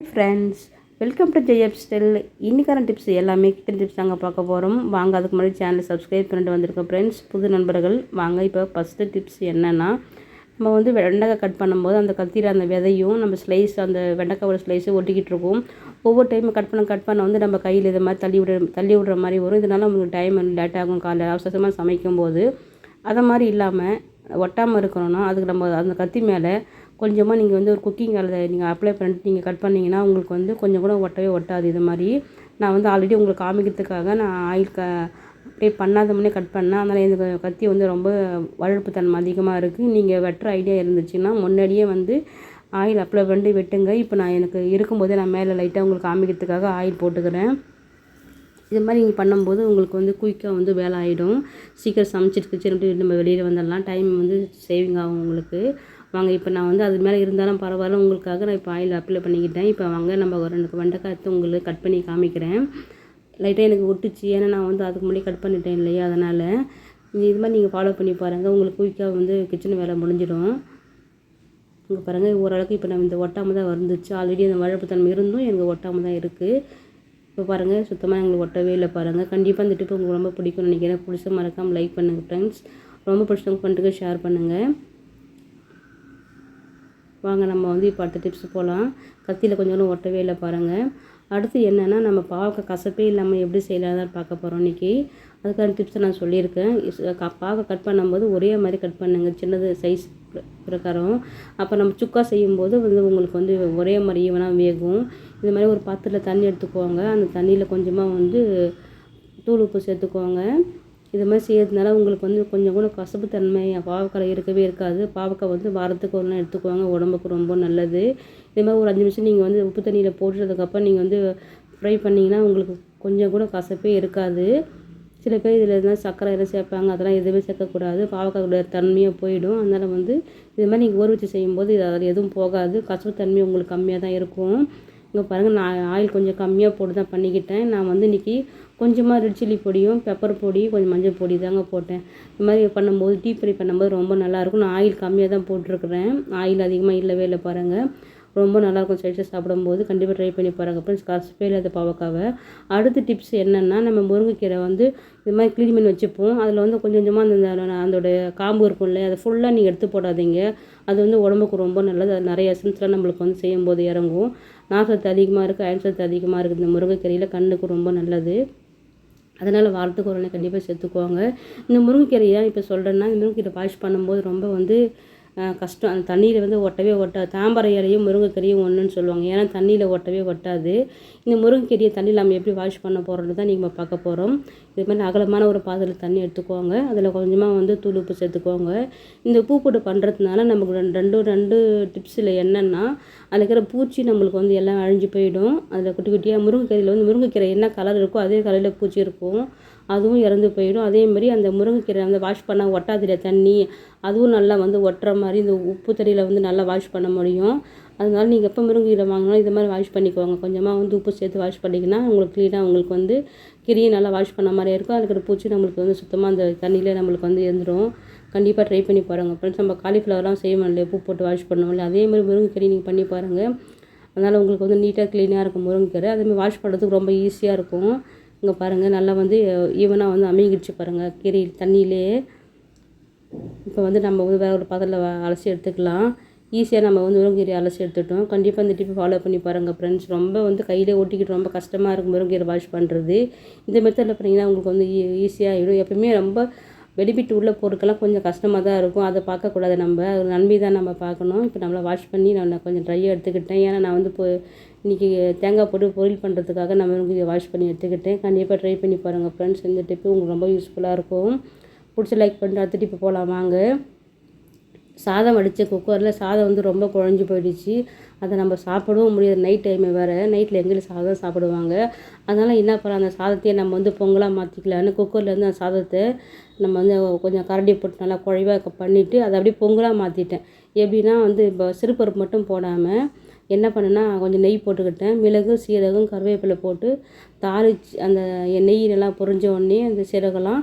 Friends welcome to ஜெயப் ஸ்டெல் இன்னைக்கான டிப்ஸ் எல்லாமே கிச்சன் டிப்ஸ் நாங்கள் பார்க்க போகிறோம் வாங்க அதுக்கு முன்னாடி சேனலை சப்ஸ்கிரைப் பண்ணிட்டு வந்திருக்கோம் ஃப்ரெண்ட்ஸ் புது நண்பர்கள் வாங்க இப்போ ஃபஸ்ட்டு டிப்ஸ் என்னென்னா நம்ம வந்து வெண்டைக்காய் கட் பண்ணும்போது அந்த கத்தியில் அந்த விதையும் நம்ம ஸ்லைஸ் அந்த வெண்டைக்காயோட ஸ்லைஸும் ஒட்டிக்கிட்டு இருக்கும். ஒவ்வொரு டைம் கட் பண்ண கட் பண்ண வந்து நம்ம கையில் இதை மாதிரி தள்ளி விட தள்ளி விடுற மாதிரி வரும். இதனால் உங்களுக்கு டைம் லேட் ஆகும் காலைல அவசரமாக சமைக்கும் போது அதை மாதிரி இல்லாமல் ஒட்டாமல் இருக்கணும்னா அதுக்கு நம்ம அந்த கத்தி மேலே கொஞ்சமாக நீங்கள் வந்து ஒரு குக்கிங் அதில் நீங்கள் அப்ளை பண்ணிட்டு நீங்கள் கட் பண்ணிங்கன்னா உங்களுக்கு வந்து கொஞ்சம் கூட ஒட்டவே ஒட்டாது. இது மாதிரி நான் வந்து ஆல்ரெடி உங்களுக்கு காமிக்கிறதுக்காக நான் ஆயில் க அப்படியே பண்ணாத முன்னே கட் பண்ணேன். அதனால் இந்த கத்தி வந்து ரொம்ப வழுப்பு தன்மை அதிகமாக இருக்குது நீங்கள் வெட்டுற ஐடியா இருந்துச்சுன்னா முன்னாடியே வந்து ஆயில் அப்ளை பண்ணிட்டு வெட்டுங்க. இப்போ நான் எனக்கு இருக்கும்போதே நான் மேலே லைட்டாக உங்களுக்கு காமிக்கிறதுக்காக ஆயில் போட்டுக்கிறேன். இது மாதிரி நீங்கள் பண்ணும்போது உங்களுக்கு வந்து குயிக்காக வந்து வேலை ஆகிடும் சீக்கிரம் சமைச்சிட்டு கிச்சன் நம்ம வெளியில் வந்துடலாம். டைம் வந்து சேவிங் ஆகும் உங்களுக்கு. வாங்க இப்போ நான் வந்து அது மேலே இருந்தாலும் பரவாயில்ல உங்களுக்காக நான் இப்போ ஆயில் அப்ளை பண்ணிக்கிட்டேன். இப்போ வாங்க நம்ம ரெண்டு வெண்டைக்காய் உங்களுக்கு கட் பண்ணி காமிக்கிறேன். லைட்டாக எனக்கு ஒட்டுச்சு ஏன்னா நான் வந்து அதுக்கு முன்னாடி கட் பண்ணிட்டேன் இல்லையா அதனால். இது மாதிரி நீங்கள் ஃபாலோ பண்ணி பாருங்கள் உங்களுக்கு குயிக்காக வந்து கிச்சன் வேலை முடிஞ்சிடும். இங்கே பாருங்கள் ஓரளவுக்கு இப்போ நம்ம இந்த ஒட்டாமல் தான் வந்துச்சு. ஆல்ரெடி அந்த வழப்பு தன்மை இருந்தும் எனக்கு ஒட்டாமல் தான் இருக்குது இப்போ பாருங்கள் சுத்தமாக எங்களுக்கு ஒட்டவே இல்லை பாருங்கள் கண்டிப்பாக இந்த டிப்பு உங்களுக்கு ரொம்ப பிடிக்கும்னு நினைக்கிறேன். பிடிச்ச மறக்காமல் லைக் பண்ணுங்கள் ஃப்ரெண்ட்ஸ் ரொம்ப பிடிச்சவங்க பண்ணிட்டு ஷேர் பண்ணுங்கள் வாங்க நம்ம வந்து இப்போ அடுத்த டிப்ஸ் போகலாம் கத்தியில் கொஞ்சம் ஒட்டவே இல்லை பாருங்கள் அடுத்து என்னென்னா நம்ம பாவக்காய் கசப்பே இல்லாமல் எப்படி செய்யலாம் பார்க்க போகிறோம் இன்றைக்கி அதுக்கான டிப்ஸை நான் சொல்லியிருக்கேன். பாவக்காய் கட் பண்ணும்போது ஒரே மாதிரி கட் பண்ணுங்க. சின்னது சைஸ் பிரகாரம். அப்போ நம்ம சுக்கா செய்யும்போது வந்து உங்களுக்கு வந்து ஒரே மாதிரி ஈவனாக வேகும். இது மாதிரி ஒரு பாத்திரத்தில் தண்ணி எடுத்துக்கோங்க. அந்த தண்ணியில் கொஞ்சமாக வந்து தூள் உப்பு சேர்த்துக்கோங்க. இது மாதிரி செய்யறதுனால உங்களுக்கு வந்து கொஞ்சம் கூட கசப்பு தன்மை பாவக்காய் இருக்கவே இருக்காது. பாவக்காய் வந்து வாரத்துக்கு ஒரு நாள் எடுத்துக்குவாங்க உடம்புக்கு ரொம்ப நல்லது. இது மாதிரி ஒரு அஞ்சு நிமிஷம் நீங்கள் வந்து உப்பு தண்ணியில் போட்டுறதுக்கப்புறம் நீங்கள் வந்து ஃப்ரை பண்ணிங்கன்னா உங்களுக்கு கொஞ்சம் கூட கசப்பே இருக்காது. சில பேர் இதில் எதுனா சர்க்கரை எல்லாம் சேர்ப்பாங்க அதெல்லாம் எதுவுமே சேர்க்கக்கூடாது. பாவக்காயோட தன்மையாக போயிடும். அதனால் வந்து இது மாதிரி நீங்கள் ஊற வச்சு செய்யும்போது இது அதில் எதுவும் போகாது. கசப்பு தன்மை உங்களுக்கு கம்மியாக தான் இருக்கும். இங்கே பாருங்கள் நான் ஆயில் கொஞ்சம் கம்மியாக போட்டு தான் பண்ணிக்கிட்டேன். நான் வந்து இன்றைக்கி கொஞ்சமாக ரெட் சில்லி பொடியும் பெப்பர் பொடி கொஞ்சம் மஞ்சள் பொடி தாங்க போட்டேன். இது மாதிரி பண்ணும்போது டீ ஃப்ரை பண்ணும்போது ரொம்ப நல்லாயிருக்கும் நான் ஆயில் கம்மியாக தான் போட்டிருக்கிறேன். ஆயில் அதிகமாக இல்லவே இல்லை பாருங்கள் ரொம்ப நல்லாயிருக்கும் சைடில் சாப்பிடும்போது கண்டிப்பாக ட்ரை பண்ணி பாருங்கள் அப்புறம் கசப்பே இல்லாத பாவக்காவை. அடுத்த டிப்ஸ் என்னென்னா நம்ம முருங்கைக்கீரை வந்து இது மாதிரி க்ளீன் பண்ணி வச்சுப்போம். அதில் வந்து கொஞ்சம் கொஞ்சமாக அந்த அதோட காம்பு இருக்கும்ல அதை ஃபுல்லாக நீங்கள் எடுத்து போடாதீங்க. அது வந்து உடம்புக்கு ரொம்ப நல்லது. அது நிறைய எசன்ஸ்லாம் நம்மளுக்கு வந்து செய்யும்போது இறங்கும். நாசத்து அதிகமாக இருக்குது அயன் சத்து அதிகமாக இருக்குது. இந்த முருங்கைக்கீரையில் கண்ணுக்கு ரொம்ப நல்லது. அதனால் வாரத்துக்கு ஒரு நாள் கண்டிப்பாக சேர்த்துக்குவாங்க இந்த முருங்கைக்கீரையை இப்போ சொல்கிறேன்னா இந்த முருங்கைக்கீரை வாஷ் பண்ணும்போது ரொம்ப வந்து கஷ்டம். அந்த தண்ணியில் வந்து ஒட்டவே ஒட்டாது தாம்பரை இலையும் முருங்கைக்கறியும் ஒன்றுன்னு சொல்லுவாங்க. ஏன்னா தண்ணியில் ஒட்டவே ஒட்டாது. இந்த முருங்கைக்கீரையை தண்ணியில் நம்ம எப்படி வாஷ் பண்ண போகிறோம்னு தான் நீங்கள் பார்க்க போகிறோம் இது மாதிரி அகலமான ஒரு பாத்திரத்தில் தண்ணி எடுத்துக்கோங்க. அதில் கொஞ்சமாக வந்து தூள் உப்பு சேர்த்துக்கோங்க. இந்த பூ போட்டு பண்ணுறதுனால நமக்கு ரெண்டு ரெண்டு ரெண்டு டிப்ஸில் என்னென்னா அதில் இருக்கிற பூச்சி நம்மளுக்கு வந்து எல்லாம் அழிஞ்சு போயிடும். அதில் குட்டி குட்டியாக முருங்கைக்கீரையில் வந்து முருங்கைக்கீரை என்ன கலர் இருக்கோ அதே கலரில் பூச்சி இருக்கும். அதுவும் இறந்து போயிடும். அதேமாதிரி அந்த முருங்கைக்கீரை வந்து வாஷ் பண்ணால் ஒட்டாதில்ல தண்ணி அதுவும் நல்லா வந்து ஒட்டுற மாதிரி இந்த உப்பு தண்ணியில் வந்து நல்லா வாஷ் பண்ண முடியும். அதனால நீங்கள் எப்போ முருங்கைக்கீரை வாங்கினாலும் இது மாதிரி வாஷ் பண்ணிக்கோங்க. கொஞ்சமாக வந்து உப்பு சேர்த்து வாஷ் பண்ணிங்கன்னா உங்களுக்கு க்ளீனாக உங்களுக்கு வந்து கிரியை நல்லா வாஷ் பண்ண மாதிரி இருக்கும். அதுக்கு பூச்சி நம்மளுக்கு வந்து சுத்தமாக அந்த தண்ணியிலே நம்மளுக்கு வந்து இருந்துடும் கண்டிப்பாக ட்ரை பண்ணி பாருங்கள் ஃப்ரெண்ட்ஸ் நம்ம காலிஃப்ளவர்லாம் செய்வோம் இல்லையா உப்பு போட்டு வாஷ் பண்ணுவோம் அதே மாதிரி முருங்கைக்கீரை நீங்கள் பண்ணி பாருங்கள் அதனால் உங்களுக்கு வந்து நீட்டாக க்ளீனாக இருக்கும் முருங்கைக்கீரை. அதேமாதிரி வாஷ் பண்ணுறதுக்கு ரொம்ப ஈஸியாக இருக்கும். இங்கே பாருங்கள் நல்லா வந்து ஈவனாக வந்து அமைங்கிடுச்சு பாருங்கள் கீரை தண்ணியிலே. இப்போ வந்து நம்ம வந்து வேறு ஒரு பாத்திரத்தில் அலசி எடுத்துக்கலாம். ஈஸியாக நம்ம வந்து முருங்கீரை அலசி எடுத்துட்டோம். கண்டிப்பாக இந்த டிப்பை ஃபாலோ பண்ணி பாருங்கள் ஃப்ரெண்ட்ஸ் ரொம்ப வந்து கையிலே ஒட்டிக்கிட்டு ரொம்ப கஷ்டமாக இருக்கும் முருங்கீரை வாஷ் பண்ணுறது இந்த மெத்தடில் பண்ணிங்கன்னா உங்களுக்கு வந்து e-, ஈஸியாக ஆகிடும் எப்பவுமே ரொம்ப வெடிபிட்டு உள்ள பொருட்கள்லாம் கொஞ்சம் கஷ்டமாக தான் இருக்கும். அதை பார்க்கக்கூடாது நம்ம. ஒரு நன்மை தான் நம்ம பார்க்கணும். இப்போ நம்மளை வாஷ் பண்ணி நான் கொஞ்சம் ட்ரையாக எடுத்துக்கிட்டேன். ஏன்னா நான் வந்து இப்போ இன்றைக்கி தேங்காய் போட்டு பொரியல் பண்ணுறதுக்காக நம்ம வாஷ் பண்ணி எடுத்துக்கிட்டேன். கண்டிப்பாக ட்ரை பண்ணி பாருங்கள் ஃப்ரெண்ட்ஸ் இந்த டிப்பு உங்களுக்கு ரொம்ப யூஸ்ஃபுல்லாக இருக்கும். பிடிச்ச லைக் பண்ணிட்டு அடுத்த டிப்பு போகலாம் வாங்க. சாதம் வடித்த குக்கரில் சாதம் வந்து ரொம்ப குழஞ்சி போயிடுச்சு. அதை நம்ம சாப்பிடவும் முடியாது. நைட் டைமு வேறு நைட்டில் எங்களுக்கு சாதம் சாப்பிடுவாங்க. அதனால் என்ன பண்ணலாம்? அந்த சாதத்தையே நம்ம வந்து பொங்கலாக மாற்றிக்கலான்னு குக்கர்லேருந்து அந்த சாதத்தை நம்ம வந்து கொஞ்சம் கரண்டி போட்டு நல்லா குழைவாக பண்ணிவிட்டு அதை அப்படியே பொங்கலாக மாற்றிட்டேன் எப்படின்னா வந்து இப்போ சிறுபருப்பு மட்டும் போடாமல் என்ன பண்ணேன்னா கொஞ்சம் நெய் போட்டுக்கிட்டேன். மிளகு சீரகம் கருவேப்பிலை போட்டு தாளிச்சு அந்த நெய் நல்லா பொரிஞ்ச உடனே அந்த சீரகம்லாம்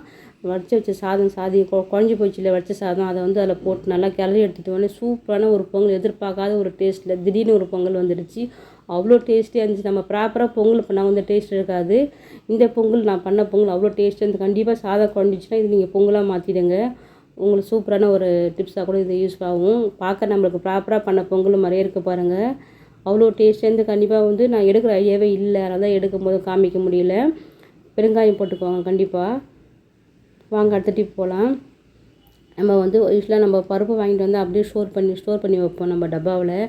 வடித்து வச்ச சாதம் சாதி குழஞ்சி போச்சு இல்லை வடித்த சாதம் அதை வந்து அதில் போட்டு நல்லா கிளறி எடுத்துகிட்டு உடனே சூப்பரான ஒரு பொங்கல் எதிர்பார்க்காத ஒரு டேஸ்ட்டில் திடீர்னு ஒரு பொங்கல் வந்துடுச்சு. அவ்வளோ டேஸ்ட்டியாக இருந்துச்சு. நம்ம ப்ராப்பராக பொங்கல் பண்ணால் வந்து டேஸ்ட் இருக்காது. இந்த பொங்கல் நான் பண்ண பொங்கல் அவ்வளோ டேஸ்ட்டாக இருந்து கண்டிப்பாக சாதம் குழஞ்சிச்சுன்னா இது நீங்கள் பொங்கலாக மாற்றிடுங்க உங்களுக்கு சூப்பரான ஒரு டிப்ஸாக கூட இது யூஸ் ஆகும். பார்க்க நம்மளுக்கு ப்ராப்பராக பண்ண பொங்கல் மாதிரியே இருக்க பாருங்கள் அவ்வளோ டேஸ்ட்லேருந்து கண்டிப்பாக வந்து நான் எடுக்கிற ஐடியாவே இல்லை. அதனால் தான் எடுக்கும் போது காமிக்க முடியல. பெருங்காயம் போட்டுக்கோங்க கண்டிப்பாக வாங்க அடுத்த டிப் போகலாம் நம்ம வந்து யூஸ்வலாக நம்ம பருப்பு வாங்கிட்டு வந்து அப்படியே ஸ்டோர் பண்ணி ஸ்டோர் பண்ணி வைப்போம் நம்ம டப்பாவில்.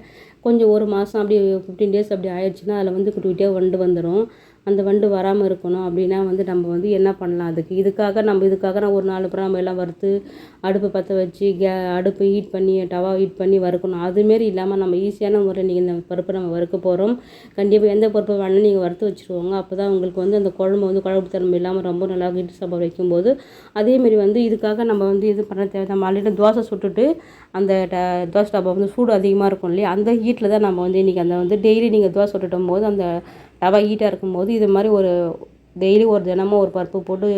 கொஞ்சம் ஒரு மாதம் அப்படியே ஃபிஃப்டீன் டேஸ் அப்படி ஆயிடுச்சுன்னா அதில் வந்து குட்டி குட்டியாக வண்டு வந்துடும் அந்த வண்டு வராமல் இருக்கணும் அப்படின்னா வந்து நம்ம வந்து என்ன பண்ணலாம் அதுக்கு? இதுக்காக நம்ம இதுக்காக நான் ஒரு நாலு அப்புறம் நம்ம எல்லாம் வறுத்து அடுப்பு பற்ற வச்சு கே அடுப்பு ஹீட் பண்ணி டவா ஹீட் பண்ணி வறுக்கணும். அதுமாரி இல்லாமல் நம்ம ஈஸியான முறை நீங்கள் இந்த பருப்பை நம்ம வறுக்க போகிறோம் கண்டிப்பாக எந்த பருப்பு வேணாலும் நீங்கள் வறுத்து வச்சுருவாங்க. அப்போ தான் உங்களுக்கு வந்து அந்த குழம்பு வந்து குழம்பு தன்மை இல்லாமல் ரொம்ப நல்லா இட்லி சாப்பாடு வைக்கும்போது. அதேமாரி வந்து இதுக்காக நம்ம வந்து இது பண்ண தேவை நம்ம ஆல்ரெடி தோசை சுட்டுட்டு அந்த ட தோசை டப்பா வந்து சூடு அதிகமாக இருக்கும் இல்லையா? அந்த ஹீட்டில் தான் நம்ம வந்து இன்றைக்கி அந்த வந்து டெய்லி நீங்கள் தோசை சுட்டுட்டும் போது அந்த ரவை ஹீட்டாக இருக்கும்போது இது மாதிரி ஒரு டெய்லி ஒரு தினமும் ஒரு பருப்பு போட்டு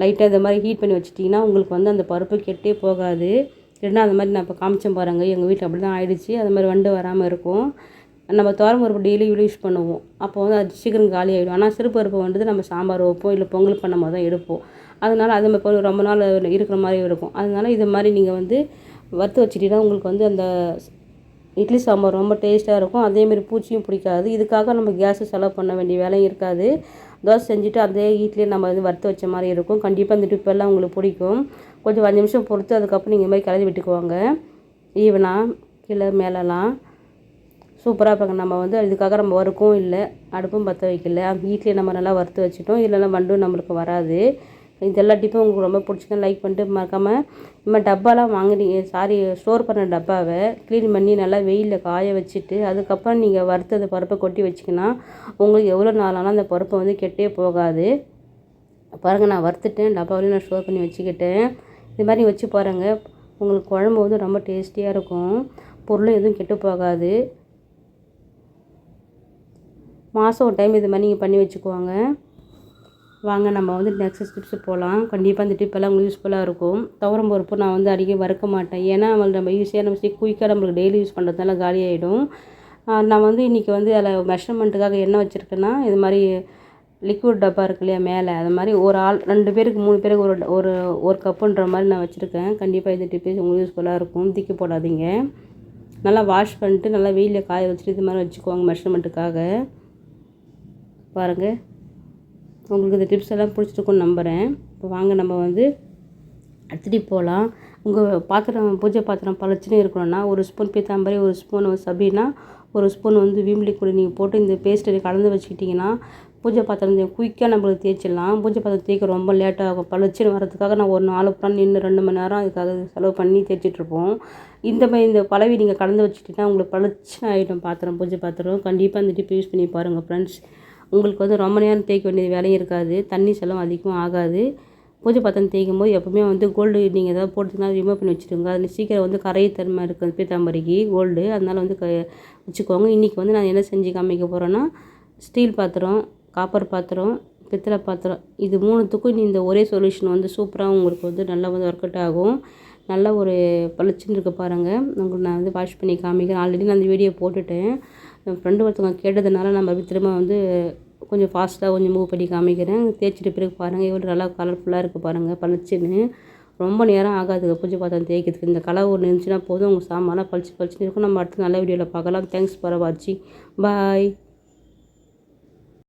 லைட்டாக இது மாதிரி ஹீட் பண்ணி வச்சிட்டிங்கன்னா உங்களுக்கு வந்து அந்த பருப்பு கெட்டே போகாது. இல்லைன்னா அந்த மாதிரி நான் இப்போ காமிச்சேன் பாருங்கள் எங்கள் வீட்டில் அப்படி தான் ஆயிடுச்சு. அது மாதிரி வண்டு வராமல் இருக்கும். நம்ம துவரம் பருப்பு டெய்லி யூஸ் பண்ணுவோம். அப்போ வந்து அது சீக்கிரம் காலி ஆகிடும் ஆனால் சிறு பருப்பு வந்துட்டு நம்ம சாம்பார் வைப்போம் இல்லை பொங்கல் பண்ணும் போது தான் எடுப்போம். அதனால் அது மாதிரி ரொம்ப நாள் இருக்கிற மாதிரி இருக்கும். அதனால இது மாதிரி நீங்கள் வந்து வறுத்து வச்சுட்டிங்கன்னா உங்களுக்கு வந்து அந்த இட்லி சாம்பார் ரொம்ப டேஸ்ட்டாக இருக்கும். அதேமாரி பூச்சியும் பிடிக்காது. இதுக்காக நம்ம கேஸு செலவு பண்ண வேண்டிய வேலையும் இருக்காது. தோசை செஞ்சுட்டு அதே வீட்லேயே நம்ம வந்து வறுத்து வச்ச மாதிரி இருக்கும். கண்டிப்பாக இந்த டிப்பெல்லாம் உங்களுக்கு பிடிக்கும். கொஞ்சம் அஞ்சு நிமிஷம் பொறுத்து அதுக்கப்புறம் நீங்கள் மாதிரி கிளறி விட்டுக்குவாங்க ஈவனாக கீழே மேலெலாம். சூப்பராக இருப்பாங்க. நம்ம வந்து இதுக்காக நம்ம ஒர்க்கும் இல்லை. அடுப்பும் பற்ற வைக்கல. வீட்லேயே நம்ம நல்லா வறுத்து வச்சுட்டோம். இல்லைன்னா வண்டும் நம்மளுக்கு வராது. இது எல்லா டிப்பும் உங்களுக்கு ரொம்ப பிடிச்சிருந்தா லைக் பண்ணிட்டு மறக்காமல் நம்ம டப்பாலாம் வாங்குறீங்க சாரி ஸ்டோர் பண்ண டப்பாவை க்ளீன் பண்ணி நல்லா வெயிலில் காய வச்சுட்டு அதுக்கப்புறம் நீங்கள் வறுத்தது பருப்பை கொட்டி வச்சிங்கன்னா உங்களுக்கு எவ்வளோ நாளாலும் அந்த பருப்பை வந்து கெட்டே போகாது. பாருங்கள் நான் வறுத்துட்டேன் டப்பாவிலையும் நான் ஸ்டோர் பண்ணி வச்சுக்கிட்டேன். இது மாதிரி வச்சு பாருங்கள் உங்களுக்கு குழம்பு வந்து ரொம்ப டேஸ்டியாக இருக்கும். பொருளும் எதுவும் கெட்டு போகாது. மாதம் ஒரு டைம் இது மாதிரி நீங்கள் பண்ணி வச்சுக்குவாங்க. வாங்க நம்ம வந்து நெக்ஸ்ட் டிப்ஸு போகலாம் கண்டிப்பாக இந்த டிப்பெல்லாம் உங்களுக்கு யூஸ்ஃபுல்லாக இருக்கும். துவரம் பருப்பு நான் வந்து அடிக்க வறுக்க மாட்டேன். ஏன்னா அவங்களுக்கு நம்ம ஈஸியாக நம்ம குயிக்காக நம்மளுக்கு டெய்லி யூஸ் பண்ணுறதுனால காலியாகிடும் நான் வந்து இன்றைக்கி வந்து அதில் மெஷர்மெண்ட்டுக்காக என்ன வச்சுருக்கேன்னா இது மாதிரி லிக்விட் டப்பா இருக்கு இல்லையா மேலே. அது மாதிரி ஒரு ஆள் ரெண்டு பேருக்கு மூணு பேருக்கு ஒரு ஒரு ஒரு கப்புன்ற மாதிரி நான் வச்சுருக்கேன். கண்டிப்பாக இந்த டிப்பு உங்களுக்கு யூஸ்ஃபுல்லாக இருக்கும். திக்கி போடாதீங்க. நல்லா வாஷ் பண்ணிட்டு நல்லா வெயிலில் காய வச்சுட்டு இது மாதிரி வச்சுக்குவாங்க மெஷர்மெண்ட்டுக்காக பாருங்கள் உங்களுக்கு இந்த டிப்ஸ் எல்லாம் பிடிச்சிருக்கும்னு நம்புகிறேன் இப்போ வாங்க நம்ம வந்து எடுத்துகிட்டு போகலாம் உங்கள் பாத்திரம் பூஜை பாத்திரம் பழச்சுன்னு இருக்கணும்னா ஒரு ஸ்பூன் பீத்தாம்பரி ஒரு ஸ்பூன் சபீனா ஒரு ஸ்பூன் வந்து வீம்லி கூட நீங்கள் போட்டு இந்த பேஸ்ட்டை கலந்து வச்சுக்கிட்டிங்கன்னா பூஜை பாத்திரம் குயிக்காக நம்மளுக்கு தேய்ச்சிடலாம். பூஜை பாத்திரம் தேய்க்க ரொம்ப லேட்டாகும் பழச்சின்னு வரதுக்காக நான் ஒரு நாலு புறம் நின்று ரெண்டு மணி நேரம் அதுக்காக செலவு பண்ணி தேய்ச்சிட்ருப்போம் இந்த மாதிரி இந்த பழவி நீங்கள் கலந்து வச்சுட்டிங்கன்னா உங்களுக்கு பழச்சின்னு ஆகிடும் பாத்திரம் பூஜை பாத்திரம். கண்டிப்பாக இந்த டிப் யூஸ் பண்ணி பாருங்கள் ஃப்ரெண்ட்ஸ் உங்களுக்கு வந்து ரொம்ப நேரம் தேய்க்க வேண்டிய வேலையும் இருக்காது. தண்ணி செலவும் அதிகமாக ஆகாது. பூஜை பாத்திரம் தேய்க்கும் போது எப்போவுமே வந்து கோல்டு நீங்கள் ஏதாவது போட்டுனா ரிமூவ் பண்ணி வச்சுருங்க அதில் சீக்கிரம் வந்து கரையத்தன்மை இருக்குது பீத்தாம்பரிக்கு கோல்டு அதனால் வந்து க வச்சுக்கோங்க. இன்றைக்கி வந்து நான் என்ன செஞ்சு காமிக்க போகிறேன்னா ஸ்டீல் பாத்திரம் காப்பர் பாத்திரம் பித்தளை பாத்திரம் இது மூணுத்துக்கும் இந்த ஒரே சொல்யூஷன் வந்து சூப்பராக உங்களுக்கு வந்து நல்லா வந்து ஒர்க் அவுட் ஆகும். நல்ல ஒரு பளிச்சுன்னு இருக்க பாருங்கள் உங்களுக்கு நான் வந்து வாஷ் பண்ணி காமிக்கிறேன். ஆல்ரெடி நான் அந்த வீடியோ போட்டுட்டேன். என் ஃப்ரெண்டு ஒருத்தவங்க கேட்டதுனால நம்ம திரும்ப வந்து கொஞ்சம் ஃபாஸ்ட்டாக கொஞ்சம் மூவ் பண்ணி காமிக்கிறேன். தேய்ச்சிட்டு பிறகு பாருங்கள் எவ்வளோ நல்லா கலர்ஃபுல்லாக இருக்குது பாருங்கள் பளிச்சுன்னு. ரொம்ப நேரம் ஆகாது பூஜை பாத்திரம் தேய்க்கிறதுக்கு. இந்த கலர் ஒன்று இருந்துச்சுன்னா போதும் உங்கள் சாமான்லாம் பளிச்சு பளிச்சுன்னு இருக்கும். நம்ம அடுத்து நல்ல வீடியோவில் பார்க்கலாம். தேங்க்ஸ் ஃபார் வாட்சிங் பாய்